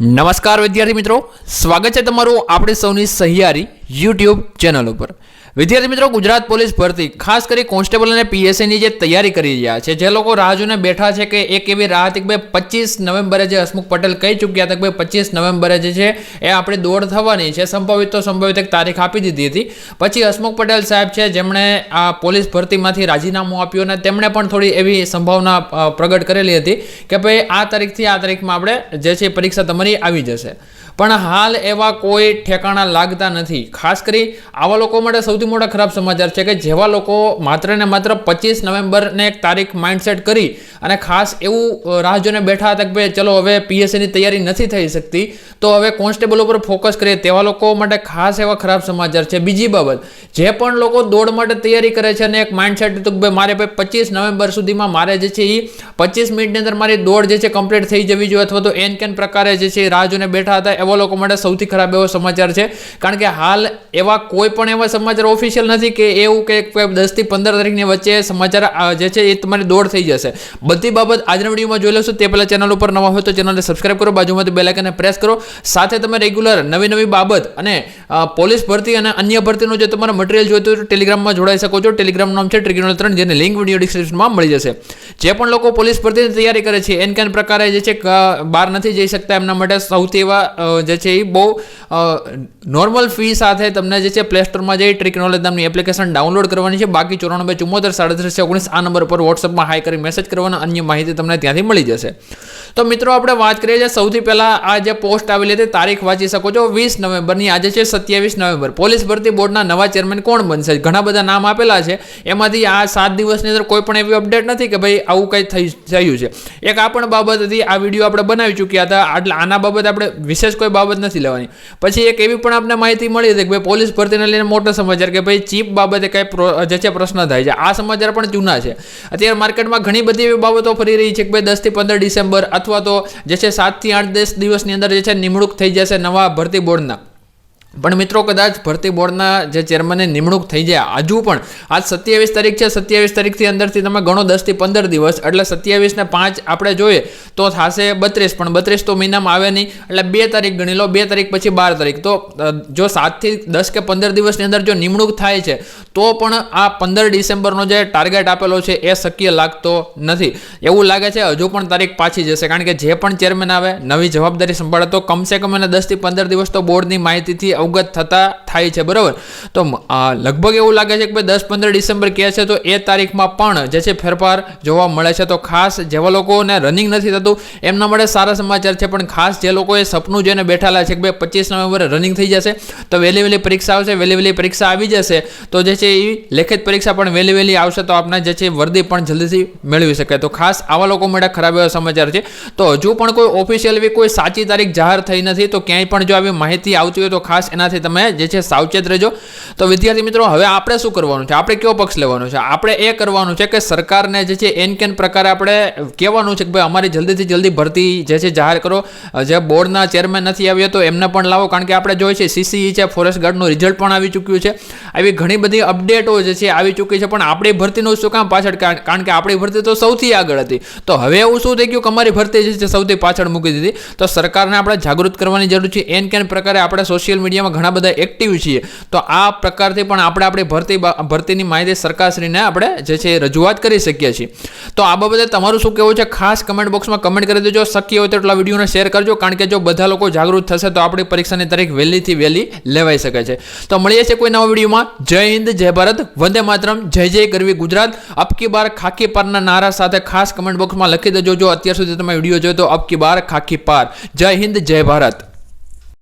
નમસ્કાર વિદ્યાર્થી મિત્રો. સ્વાગત છે તમારું આપણે સૌની સહિયારી યુટ્યુબ ચેનલ ઉપર. વિદ્યાર્થી મિત્રો, ગુજરાત પોલીસ ભરતી, ખાસ કરી કોન્સ્ટેબલ અને પીએસસીની જે તૈયારી કરી રહ્યા છે, જે લોકો રાહ જોઈને બેઠા છે કે એક એવી રાહ હતી કે ભાઈ પચીસ નવેમ્બરે જે હસમુખ પટેલ કહી ચૂક્યા હતા કે ભાઈ પચીસ નવેમ્બરે જે છે એ આપણે દોડ થવાની છે, સંભવિત તો સંભવિત એક તારીખ આપી દીધી હતી. પછી હસમુખ પટેલ સાહેબ છે, જેમણે આ પોલીસ ભરતીમાંથી રાજીનામું આપ્યું અને તેમણે પણ થોડી એવી સંભાવના પ્રગટ કરેલી હતી કે ભાઈ આ તારીખથી આ તારીખમાં આપણે જે છે પરીક્ષા તમારી આવી જશે. પણ હાલ એવા કોઈ ઠેકાણા લાગતા નથી. ખાસ કરી આવા લોકો માટે સૌથી મોટા ખરાબ સમાચાર છે કે જેવા લોકો માત્ર ને માત્ર પચીસ નવેમ્બરને એક તારીખ માઇન્ડસેટ કરી અને ખાસ એવું રાહ જોઈને બેઠા હતા કે ભાઈ, ચલો, હવે પીએસસીની તૈયારી નથી થઈ શકતી, તો હવે કોન્સ્ટેબલ ઉપર ફોકસ કરીએ. તેવા લોકો માટે ખાસ એવા ખરાબ સમાચાર છે. બીજી બાબત, જે પણ લોકો દોડ માટે તૈયારી કરે છે અને એક માઇન્ડસેટ હતું કે ભાઈ, મારે ભાઈ પચીસ નવેમ્બર સુધીમાં મારે જે છે એ પચીસ મિનિટની અંદર મારી દોડ જે છે કમ્પ્લીટ થઈ જવી જોઈએ અથવા તો એન કેન પ્રકારે જે છે રાહ જોઈને બેઠા હતા. એવા લોકો માટે સૌથી ખરાબ એવો સમાચાર છે. કારણ કે હાલ એવા કોઈ પણ એવા સમાચાર ઓફિશિયલ નથી કે એવું કે દસથી પંદર તારીખની વચ્ચે સમાચાર જે છે એ તમારી દોડ થઈ જશે. બધી બાબત આજના વિડીયોમાં જોઈ લેશો. તે પહેલાં ચેનલ ઉપર નવા હોય તો ચેનલને સબસ્ક્રાઇબ કરો, બાજુમાંથી બેલ પ્રેસ કરો. સાથે તમે રેગ્યુલર નવી નવી બાબત અને પોલીસ ભરતી અને અન્ય ભરતીનો જે તમારે મટીરિયલ જોઈતું હોય તો ટેલિગ્રામમાં જોડાઈ શકો છો. ટેલિગ્રામનું નામ છે ટ્રિગ્યુનલ ત્રણ, જેની લિંક વીડિયો ડિસ્ક્રિપ્શનમાં મળી જશે. જે પણ લોકો પોલીસ ભરતીની તૈયારી કરે છે, એન કેન પ્રકારે જે છે બહાર નથી જઈ શકતા એમના માટે સૌથી એવા જે છે એ બહુ નોર્મલ ફી સાથે તમને જે છે પ્લે સ્ટોરમાં જઈ ટ્રિક નામની એપ્લિકેશન ડાઉનલોડ કરવાની છે. બાકી ચોરાણું બે ચુમ્મોતેર સાડત્રીસ, ઓગણીસ આ નંબર પર વોટ્સઅપમાં હાઈ કરી મેસેજ કરવાના અન્ય માહિતી તમને ત્યાંથી મળી જશે. તો મિત્રો, આપણે વાત કરીએ છીએ સૌથી પહેલાં આ જે પોસ્ટ આવેલી હતી, તારીખ વાંચી શકો છો, વીસ નવેમ્બરની, આજે છે સત્યાવીસ નવેમ્બર. પોલીસ ભરતી બોર્ડના નવા ચેરમેન કોણ બનશે? ઘણા બધા નામ આપેલા છે. એમાંથી આ સાત દિવસની અંદર કોઈ પણ એવી અપડેટ નથી કે ભાઈ આવું કંઈ થયું છે. એક આ પણ બાબત હતી, આ વીડિયો આપણે બનાવી ચૂક્યા હતા એટલે આના બાબત આપણે વિશેષ કોઈ બાબત નથી લેવાની. પછી એક એવી પણ આપણે માહિતી મળી હતી કે ભાઈ પોલીસ ભરતીને લઈને મોટો સમાચાર કે ભાઈ ચીપ બાબતે કંઈ જે છે પ્રશ્ન થાય છે. આ સમાચાર પણ જૂના છે. અત્યારે માર્કેટમાં ઘણી બધી એવી બાબતો ફરી રહી છે કે ભાઈ દસથી પંદર ડિસેમ્બર અથવા તો જે છે સાતથી આઠ દસ દિવસની અંદર જે છે નિમણૂક થઈ જશે નવા ભરતી બોર્ડના. પણ મિત્રો કદાચ ભરતી બોર્ડના જે ચેરમેનની નિમણૂક થઈ જાય હજુ પણ. આજ સત્યાવીસ તારીખ છે. સત્યાવીસ તારીખથી અંદરથી તમે ગણો દસથી પંદર દિવસ. એટલે સત્યાવીસને પાંચ આપણે જોઈએ તો થશે બત્રીસ. પણ બત્રીસ તો મહિનામાં આવે નહીં. એટલે બે તારીખ ગણી લો. બે તારીખ પછી બાર તારીખ. તો જો સાતથી દસ કે પંદર દિવસની અંદર જો નિમણૂક થાય છે, તો પણ આ પંદર ડિસેમ્બરનો જે ટાર્ગેટ આપેલો છે, એ શક્ય લાગતો નથી. એવું લાગે છે, હજુ પણ તારીખ પાછી જશે. કારણ કે જે પણ ચેરમેન આવે, નવી જવાબદારી સંભાળે, તો કમસે કમ એને દસથી પંદર દિવસ તો બોર્ડની માહિતીથી અવગત થતા થાય છે, બરાબર? તો લગભગ એવું લાગે છે કે ભાઈ દસ પંદર ડિસેમ્બર કહે છે, તો એ તારીખમાં પણ જે છે ફેરફાર જોવા મળે છે. તો ખાસ જેવા લોકોને રનિંગ નથી થતું, એમના માટે સારા સમાચાર છે, પણ ખાસ જે લોકોએ સપનું જોઈને બેઠાલા છે કે ભાઈ પચીસ નવેમ્બરે રનિંગ થઈ જશે, તો વહેલી વહેલી પરીક્ષા આવશે, વહેલી વહેલી પરીક્ષા આવી જશે, તો જે છે એ લેખિત પરીક્ષા પણ વહેલી વહેલી આવશે, તો આપણે જે છે વર્દી પણ જલ્દીથી મેળવી શકાય. તો ખાસ આવા લોકો માટે ખરાબ એવા સમાચાર છે. તો હજુ પણ કોઈ ઓફિશિયલ એવી કોઈ સાચી તારીખ જાહેર થઈ નથી, તો ક્યાંય પણ જો આવી માહિતી આવતી હોય તો ખાસ એનાથી તમે જે છે સાવચેત રહેજો. તો વિદ્યાર્થી મિત્રો, હવે આપણે શું કરવાનું છે? આપણે કયો પક્ષ લેવાનો છે? આપણે એ કરવાનું છે કે સરકારને જે છે એન કેન પ્રકારે આપણે કહેવાનું છે કે ભાઈ અમારી જલ્દીથી જલ્દી ભરતી જે છે જાહેર કરો. જે બોર્ડના ચેરમેન નથી આવ્યા તો એમને પણ લાવો, કારણ કે આપણે જોઈએ છે સીસીઈ છે, ફોરેસ્ટ ગાર્ડનું રિઝલ્ટ પણ આવી ચૂક્યું છે. આવી ઘણી બધી અપડેટો જે છે આવી ચૂકી છે, પણ આપણી ભરતીનું શું કામ પાછળ? કારણ કે આપણી ભરતી તો સૌથી આગળ હતી. તો હવે એવું શું થઈ ગયું કે અમારી ભરતી જે છે સૌથી પાછળ મૂકી દીધી? તો સરકારને આપણે જાગૃત કરવાની જરૂર છે. એન કેન પ્રકારે આપણે સોશિયલ મીડિયામાં ઘણા બધા એક્ટિવ છીએ. તો આ પ્રકારથી પણ આપણે આપણી ભરતી ભરતીની માહિતી સરકારશ્રીને આપણે જે છે એ રજૂઆત કરી શકીએ છીએ. તો આ બાબતે તમારું શું કહેવું છે? ખાસ કમેન્ટ બોક્સમાં કમેન્ટ કરી દેજો. શક્ય હોય તેટલા વિડીયોને શેર કરજો. કારણ કે જો બધા લોકો જાગૃત થશે તો આપણી પરીક્ષાની તારીખ વહેલીથી વહેલી લેવાઈ શકે છે. તો મળીએ છીએ કોઈ નવા વિડીયોમાં. જય હિન્દ, જય ભારત. વંદે માતરમ. જય જય કરવી ગુજરાત. અબકી બાર ખાકી પારના નારા સાથે ખાસ કમેન્ટ બોક્સમાં લખી દેજો. જો અત્યાર સુધી તમે વીડિયો જોયો તો અબકી બાર ખાકી પાર. જય હિન્દ, જય ભારત.